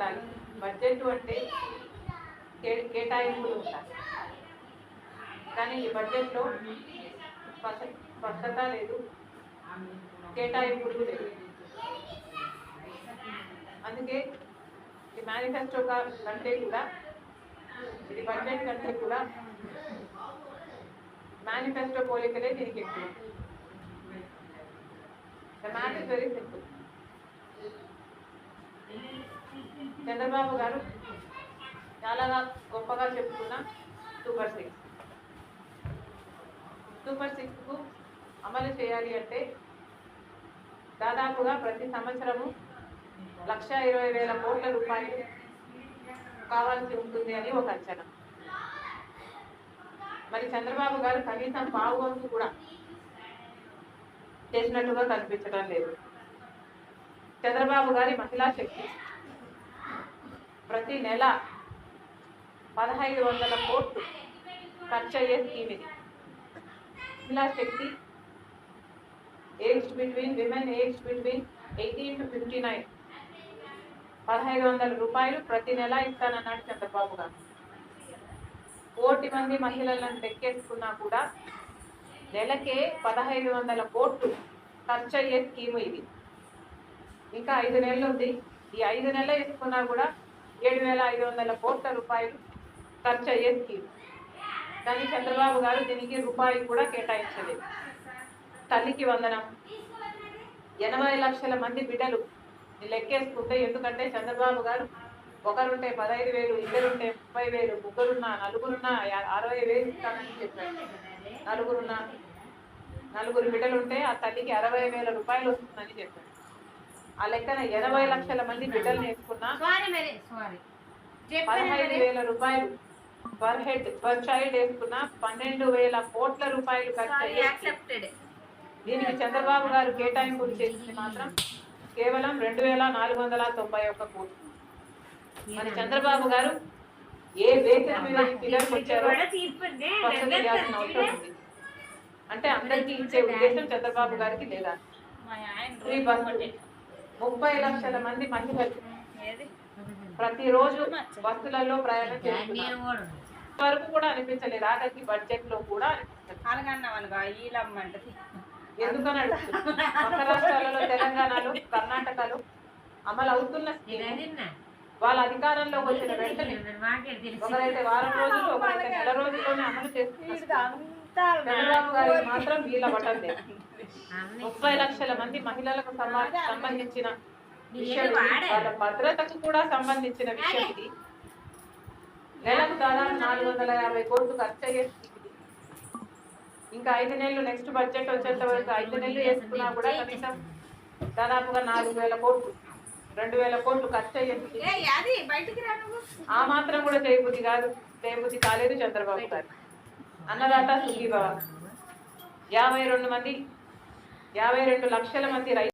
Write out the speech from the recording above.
ఉంటాయి బడ్జెట్ అంటే కేటాయింపులు ఉంటాయి కానీ ఈ బడ్జెట్లో స్పష్టత లేదు. కేటాయింపులు లేదు. అందుకే ఈ మేనిఫెస్టో కంటే కూడా ఇది బడ్జెట్ కంటే కూడా మేనిఫెస్టో పోలికలే దీనికి ఎక్కువ. The mat is very simple Chandrababu గారు చాలా గొప్పగా చెప్పుకున్న సూపర్ సిక్స్. సూపర్ సిక్స్కు అమలు చేయాలి అంటే దాదాపుగా ప్రతి సంవత్సరము లక్ష ఇరవై వేల కోట్ల రూపాయలు కావాల్సి ఉంటుంది అని ఒక అంచనా. మరి చంద్రబాబు గారు కనీసం పావు వంతు కూడా చేసినట్టుగా కనిపించడం లేదు. చంద్రబాబు గారి మహిళా శక్తి ప్రతి నెల పదహైదు వందల కోట్లు ఖర్చు అయ్యే స్కీమ్ ఇది Mahila Shakti age between women age between eighteen to fifty nine. పదహైదు వందల రూపాయలు ప్రతి నెల ఇస్తానన్నాడు చంద్రబాబు గారు. కోటి మంది మహిళలను తెక్కేసుకున్నా కూడా నెలకే పదహైదు వందల కోట్లు ఖర్చు అయ్యే స్కీమ్ ఇది. ఇంకా ఐదు నెలలు ఉంది ఈ ఐదు నెలలు వేసుకున్నా కూడా ఏడు వేల ఐదు వందల కోట్ల రూపాయలు ఖర్చు అయ్యే స్కీమ్ కానీ చంద్రబాబు గారు దీనికి రూపాయి కూడా కేటాయించలేదు. తల్లికి వందనం. ఎనభై లక్షల మంది బిడ్డలు లెక్కేసుకుంటే ఎందుకంటే చంద్రబాబు గారు ఒకరుంటే పదహైదు వేలు ఇద్దరుంటే ముప్పై వేలు ముగ్గురున్నా నలుగురున్నా అరవై వేలు ఇస్తానని చెప్పారు. నలుగురున్నా నలుగురు బిడ్డలుంటే ఆ తల్లికి అరవై వేల రూపాయలు వస్తుందని చెప్పారు. ఆ లెక్కన ఎనభై లక్షల మంది బిడ్డలు సారీ పదహైదు వేల రూపాయలు పర్ హెడ్ పర్ చైల్డ్ వేసుకున్న పన్నెండు వేల కోట్ల రూపాయలు ఖర్చు దీనికి చంద్రబాబు గారు కేటాయింపులు చేసింది మాత్రం కేవలం రెండు వేల నాలుగు వందల తొంభై ఒక్క కోట్లు. మరి చంద్రబాబు గారు ఏ బేసిస్ మీద ఈ ఫిగర్కి వచ్చారో చేయాల్సిన అవసరం ఉంది అంటే అందరికీ ఇచ్చే ఉద్దేశం చంద్రబాబు గారికి లేదా? ఫ్రీ బస్ ముప్పై లక్షల మంది మహిళలు ఏది? ప్రతిరోజు బస్సులలో ప్రయాణం చేస్తున్నారు వరకు కూడా అనిపించలేదు. ఆఖరికి బడ్జెట్లో కూడా ఎందుకని పక్క రాష్ట్రాలలో తెలంగాణలో కర్ణాటకలో అమలు అవుతున్న స్కీమ్ వాళ్ళ అధికారంలోకి వచ్చిన వెంటనే ఒకరైతే వారం రోజులు ఒకరైతే నెల రోజుల్లోనే అమలు చేస్తున్నారు చంద్రబాబు గారికి మాత్రం వీళ్ళ పట్టం లేదు ముప్పై లక్షల మంది మహిళలకు సంబ- సంబంధించిన విషయం. వాళ్ళ భద్రతకు కూడా సంబంధించిన విషయం ఇది. నెలకు దాదాపు నాలుగు వందల యాభై కోట్లు ఖర్చు అయ్యే ఇంకా ఐదు నెలలు నెక్స్ట్ బడ్జెట్ వచ్చేంత వరకు ఐదు నెలలు వేసుకున్నా కూడా కనీసం దాదాపుగా నాలుగు వేల కోట్లు రెండు వేల కోట్లు ఖర్చు అయ్యే scheme. ఏ అది బయటికి రా నువ్వు. ఆ మాత్రం కూడా చేయబుద్ధి కాదు చేయబుద్ధి కాలేదు చంద్రబాబు గారు. అన్నదాత సుఖీభవ యాభై రెండు మంది యాభై రెండు లక్షల మంది రైతు